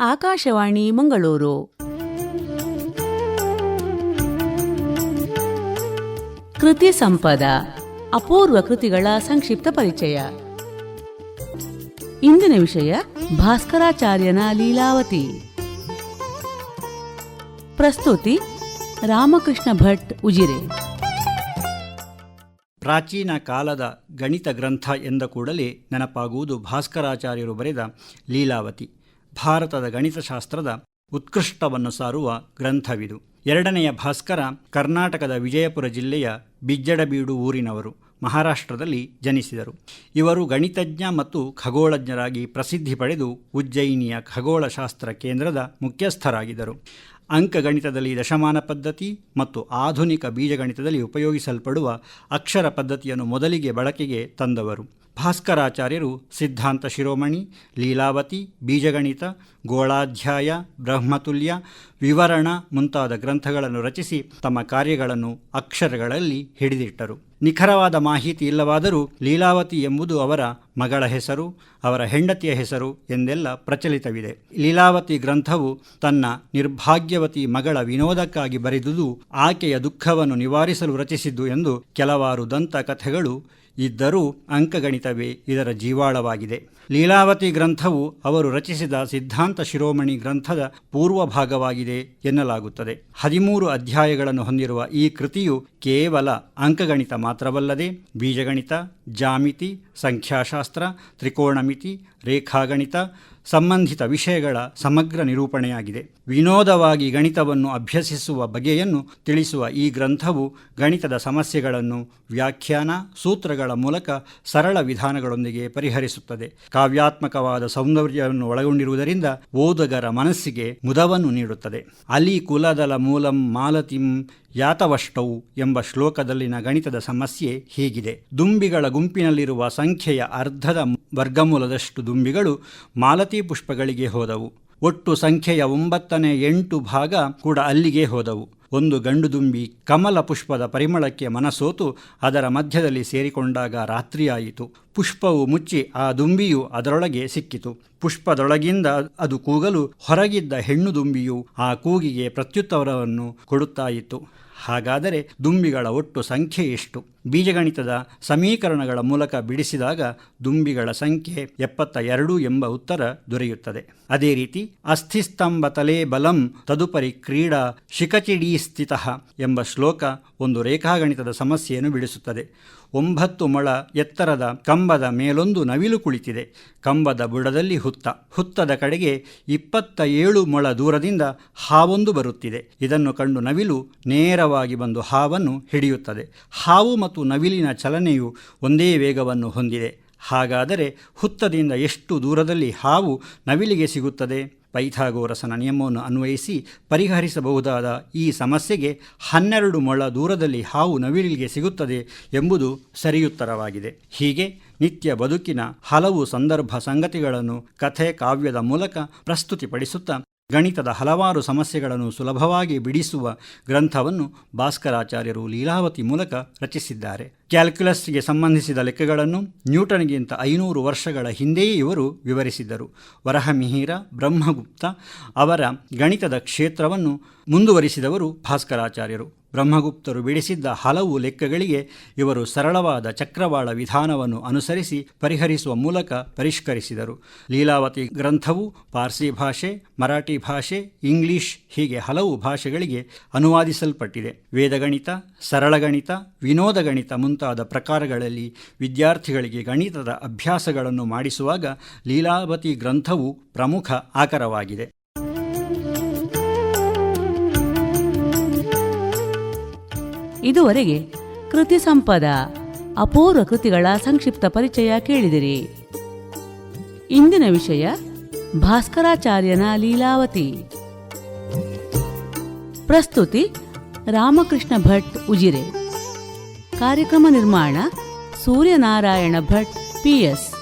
ಆಕಾಶವಾಣಿ ಮಂಗಳೂರು. ಕೃತಿ ಸಂಪದ, ಅಪೂರ್ವ ಕೃತಿಗಳ ಸಂಕ್ಷಿಪ್ತ ಪರಿಚಯ. ಇಂದಿನ ವಿಷಯ ಭಾಸ್ಕರಾಚಾರ್ಯನ ಲೀಲಾವತಿ. ಪ್ರಸ್ತುತಿ ರಾಮಕೃಷ್ಣ ಭಟ್ ಉಜಿರೆ. ಪ್ರಾಚೀನ ಕಾಲದ ಗಣಿತ ಗ್ರಂಥ ಎಂದ ಕೂಡಲೇ ನೆನಪಾಗುವುದು ಭಾಸ್ಕರಾಚಾರ್ಯರು ಬರೆದ ಲೀಲಾವತಿ. ಭಾರತದ ಗಣಿತಶಾಸ್ತ್ರದ ಉತ್ಕೃಷ್ಟವನ್ನು ಸಾರುವ ಗ್ರಂಥವಿದು. ಎರಡನೆಯ ಭಾಸ್ಕರ ಕರ್ನಾಟಕದ ವಿಜಯಪುರ ಜಿಲ್ಲೆಯ ಬಿಜ್ಜಡಬೀಡು ಊರಿನವರು ಮಹಾರಾಷ್ಟ್ರದಲ್ಲಿ ಜನಿಸಿದರು. ಇವರು ಗಣಿತಜ್ಞ ಮತ್ತು ಖಗೋಳಜ್ಞರಾಗಿ ಪ್ರಸಿದ್ಧಿ ಪಡೆದು ಉಜ್ಜಯಿನಿಯ ಖಗೋಳಶಾಸ್ತ್ರ ಕೇಂದ್ರದ ಮುಖ್ಯಸ್ಥರಾಗಿದ್ದರು. ಅಂಕಗಣಿತದಲ್ಲಿ ದಶಮಾನ ಪದ್ಧತಿ ಮತ್ತು ಆಧುನಿಕ ಬೀಜಗಣಿತದಲ್ಲಿ ಉಪಯೋಗಿಸಲ್ಪಡುವ ಅಕ್ಷರ ಪದ್ಧತಿಯನ್ನು ಮೊದಲಿಗೆ ಬಳಕೆಗೆ ತಂದವರು. ಭಾಸ್ಕರಾಚಾರ್ಯರು ಸಿದ್ಧಾಂತ ಶಿರೋಮಣಿ, ಲೀಲಾವತಿ, ಬೀಜಗಣಿತ, ಗೋಳಾಧ್ಯಾಯ, ಬ್ರಹ್ಮತುಲ್ಯ, ವಿವರಣ ಮುಂತಾದ ಗ್ರಂಥಗಳನ್ನು ರಚಿಸಿ ತಮ್ಮ ಕಾರ್ಯಗಳನ್ನು ಅಕ್ಷರಗಳಲ್ಲಿ ಹಿಡಿದಿಟ್ಟರು. ನಿಖರವಾದ ಮಾಹಿತಿ ಇಲ್ಲವಾದರೂ ಲೀಲಾವತಿ ಎಂಬುದು ಅವರ ಮಗಳ ಹೆಸರು, ಅವರ ಹೆಂಡತಿಯ ಹೆಸರು ಎಂದೆಲ್ಲ ಪ್ರಚಲಿತವಿದೆ. ಲೀಲಾವತಿ ಗ್ರಂಥವು ತನ್ನ ನಿರ್ಭಾಗ್ಯವತಿ ಮಗಳ ವಿನೋದಕ್ಕಾಗಿ ಬರೆದುದು ಆಕೆಯ ದುಃಖವನ್ನು ನಿವಾರಿಸಲು ರಚಿಸಿದ್ದು ಎಂದು ಕೆಲವಾರು ದಂತಕಥೆಗಳು ಇದ್ದರೂ ಅಂಕಗಣಿತವೇ ಇದರ ಜೀವಾಳವಾಗಿದೆ. ಲೀಲಾವತಿ ಗ್ರಂಥವು ಅವರು ರಚಿಸಿದ ಸಿದ್ಧಾಂತ ಶಿರೋಮಣಿ ಗ್ರಂಥದ ಪೂರ್ವ ಭಾಗವಾಗಿದೆ ಎನ್ನಲಾಗುತ್ತದೆ. ಹದಿಮೂರು ಅಧ್ಯಾಯಗಳನ್ನು ಹೊಂದಿರುವ ಈ ಕೃತಿಯು ಕೇವಲ ಅಂಕಗಣಿತ ಮಾತ್ರವಲ್ಲದೆ ಬೀಜಗಣಿತ ಜಾಮಿತಿ ಸಂಖ್ಯಾಶಾಸ್ತ್ರ, ತ್ರಿಕೋಣಮಿತಿ ರೇಖಾಗಣಿತ ಸಂಬಂಧಿತ ವಿಷಯಗಳ ಸಮಗ್ರ ನಿರೂಪಣೆಯಾಗಿದೆ. ವಿನೋದವಾಗಿ ಗಣಿತವನ್ನು ಅಭ್ಯಸಿಸುವ ಬಗೆಯನ್ನು ತಿಳಿಸುವ ಈ ಗ್ರಂಥವು ಗಣಿತದ ಸಮಸ್ಯೆಗಳನ್ನು ವ್ಯಾಖ್ಯಾನ, ಸೂತ್ರಗಳ ಮೂಲಕ ಸರಳ ವಿಧಾನಗಳೊಂದಿಗೆ ಪರಿಹರಿಸುತ್ತದೆ. ಕಾವ್ಯಾತ್ಮಕವಾದ ಸೌಂದರ್ಯವನ್ನು ಒಳಗೊಂಡಿರುವುದರಿಂದ ಓದುಗರ ಮನಸ್ಸಿಗೆ ಮುದವನ್ನು ನೀಡುತ್ತದೆ. ಅಲಿ ಕುಲದಲ ಮೂಲಂ ಮಾಲತಿಂ ಯಾತವಷ್ಟೌ ಎಂಬ ಶ್ಲೋಕದಲ್ಲಿನ ಗಣಿತದ ಸಮಸ್ಯೆ ಹೀಗಿದೆ. ದುಂಬಿಗಳ ಗುಂಪಿನಲ್ಲಿರುವ ಸಂಖ್ಯೆಯ ಅರ್ಧದ ವರ್ಗಮೂಲದಷ್ಟು ದುಂಬಿಗಳು ಮಾಲತಿ ಪುಷ್ಪಗಳಿಗೆ ಹೋದವು. ಒಟ್ಟು ಸಂಖ್ಯೆಯ ಒಂಬತ್ತನೇ ಎಂಟು ಭಾಗ ಕೂಡ ಅಲ್ಲಿಗೆ ಹೋದವು. ಒಂದು ಗಂಡು ದುಂಬಿ ಕಮಲ ಪುಷ್ಪದ ಪರಿಮಳಕ್ಕೆ ಮನಸೋತು ಅದರ ಮಧ್ಯದಲ್ಲಿ ಸೇರಿಕೊಂಡಾಗ ರಾತ್ರಿಯಾಯಿತು. ಪುಷ್ಪವು ಮುಚ್ಚಿ ಆ ದುಂಬಿಯು ಅದರೊಳಗೆ ಸಿಕ್ಕಿತು. ಪುಷ್ಪದೊಳಗಿಂದ ಅದು ಕೂಗಲು ಹೊರಗಿದ್ದ ಹೆಣ್ಣು ದುಂಬಿಯು ಆ ಕೂಗಿಗೆ ಪ್ರತ್ಯುತ್ತರವನ್ನು ಕೊಡುತ್ತಾಯಿತು. ಹಾಗಾದರೆ ದುಂಬಿಗಳ ಒಟ್ಟು ಸಂಖ್ಯೆ ಎಷ್ಟು? ಬೀಜಗಣಿತದ ಸಮೀಕರಣಗಳ ಮೂಲಕ ಬಿಡಿಸಿದಾಗ ದುಂಬಿಗಳ ಸಂಖ್ಯೆ ಎಪ್ಪತ್ತ ಎರಡು ಎಂಬ ಉತ್ತರ ದೊರೆಯುತ್ತದೆ. ಅದೇ ರೀತಿ ಅಸ್ಥಿಸ್ತಂಭ ತಲೆ ಬಲಂ ತದುಪರಿ ಕ್ರೀಡಾ ಶಿಖಚಿಡೀ ಸ್ಥಿತ ಎಂಬ ಶ್ಲೋಕ ಒಂದು ರೇಖಾಗಣಿತದ ಸಮಸ್ಯೆಯನ್ನು ಬಿಡಿಸುತ್ತದೆ. ಒಂಬತ್ತು ಮೊಳ ಎತ್ತರದ ಕಂಬದ ಮೇಲೊಂದು ನವಿಲು ಕುಳಿತಿದೆ. ಕಂಬದ ಬುಡದಲ್ಲಿ ಹುತ್ತ. ಹುತ್ತದ ಕಡೆಗೆ ಇಪ್ಪತ್ತ ಏಳು ಮೊಳ ದೂರದಿಂದ ಹಾವೊಂದು ಬರುತ್ತಿದೆ. ಇದನ್ನು ಕಂಡು ನವಿಲು ನೇರವಾಗಿ ಬಂದು ಹಾವನ್ನು ಹಿಡಿಯುತ್ತದೆ. ಹಾವು ಮತ್ತು ನವಿಲಿನ ಚಲನೆಯು ಒಂದೇ ವೇಗವನ್ನು ಹೊಂದಿದೆ. ಹಾಗಾದರೆ ಹುತ್ತದಿಂದ ಎಷ್ಟು ದೂರದಲ್ಲಿ ಹಾವು ನವಿಲಿಗೆ ಸಿಗುತ್ತದೆ? ಪೈಥಾಗೋರಸನ ನಿಯಮವನ್ನು ಅನ್ವಯಿಸಿ ಪರಿಹರಿಸಬಹುದಾದ ಈ ಸಮಸ್ಯೆಗೆ ಹನ್ನೆರಡು ಮೊಳ ದೂರದಲ್ಲಿ ಹಾವು ನವಿಲಿಗೆ ಸಿಗುತ್ತದೆ ಎಂಬುದು ಸರಿಯುತ್ತರವಾಗಿದೆ. ಹೀಗೆ ನಿತ್ಯ ಬದುಕಿನ ಹಲವು ಸಂದರ್ಭ ಸಂಗತಿಗಳನ್ನು ಕಥೆ ಕಾವ್ಯದ ಮೂಲಕ ಪ್ರಸ್ತುತಿಪಡಿಸುತ್ತಾ ಗಣಿತದ ಹಲವಾರು ಸಮಸ್ಯೆಗಳನ್ನು ಸುಲಭವಾಗಿ ಬಿಡಿಸುವ ಗ್ರಂಥವನ್ನು ಭಾಸ್ಕರಾಚಾರ್ಯರು ಲೀಲಾವತಿ ಮೂಲಕ ರಚಿಸಿದ್ದಾರೆ. ಕ್ಯಾಲ್ಕುಲಸ್ಗೆ ಸಂಬಂಧಿಸಿದ ಲೆಕ್ಕಗಳನ್ನು ನ್ಯೂಟನ್ಗಿಂತ ಐನೂರು ವರ್ಷಗಳ ಹಿಂದೆಯೇ ಇವರು ವಿವರಿಸಿದ್ದರು ವರಹಮಿಹಿರ, ಬ್ರಹ್ಮಗುಪ್ತ ಅವರ ಗಣಿತದ ಕ್ಷೇತ್ರವನ್ನು ಮುಂದುವರಿಸಿದವರು ಭಾಸ್ಕರಾಚಾರ್ಯರು. ಬ್ರಹ್ಮಗುಪ್ತರು ಬಿಡಿಸಿದ್ದ ಹಲವು ಲೆಕ್ಕಗಳಿಗೆ ಇವರು ಸರಳವಾದ ಚಕ್ರವಾಳ ವಿಧಾನವನ್ನು ಅನುಸರಿಸಿ ಪರಿಹರಿಸುವ ಮೂಲಕ ಪರಿಷ್ಕರಿಸಿದರು. ಲೀಲಾವತಿ ಗ್ರಂಥವು ಪಾರ್ಸಿ ಭಾಷೆ, ಮರಾಠಿ ಭಾಷೆ, ಇಂಗ್ಲಿಷ್ ಹೀಗೆ ಹಲವು ಭಾಷೆಗಳಿಗೆ ಅನುವಾದಿಸಲ್ಪಟ್ಟಿದೆ. ವೇದಗಣಿತ, ಸರಳಗಣಿತ, ವಿನೋದಗಣಿತ ಮುಂತಾದ ಪ್ರಕಾರಗಳಲ್ಲಿ ವಿದ್ಯಾರ್ಥಿಗಳಿಗೆ ಗಣಿತದ ಅಭ್ಯಾಸಗಳನ್ನು ಮಾಡಿಸುವಾಗ ಲೀಲಾವತಿ ಗ್ರಂಥವು ಪ್ರಮುಖ ಆಕರವಾಗಿದೆ. ಇದುವರೆಗೆ ಕೃತಿ ಸಂಪದ, ಅಪೂರ್ವ ಕೃತಿಗಳ ಸಂಕ್ಷಿಪ್ತ ಪರಿಚಯ ಕೇಳಿದಿರಿ. ಇಂದಿನ ವಿಷಯ ಭಾಸ್ಕರಾಚಾರ್ಯನ ಲೀಲಾವತಿ. ಪ್ರಸ್ತುತಿ ರಾಮಕೃಷ್ಣ ಭಟ್ ಉಜಿರೆ. ಕಾರ್ಯಕ್ರಮ ನಿರ್ಮಾಣ ಸೂರ್ಯನಾರಾಯಣ ಭಟ್ ಪಿಎಸ್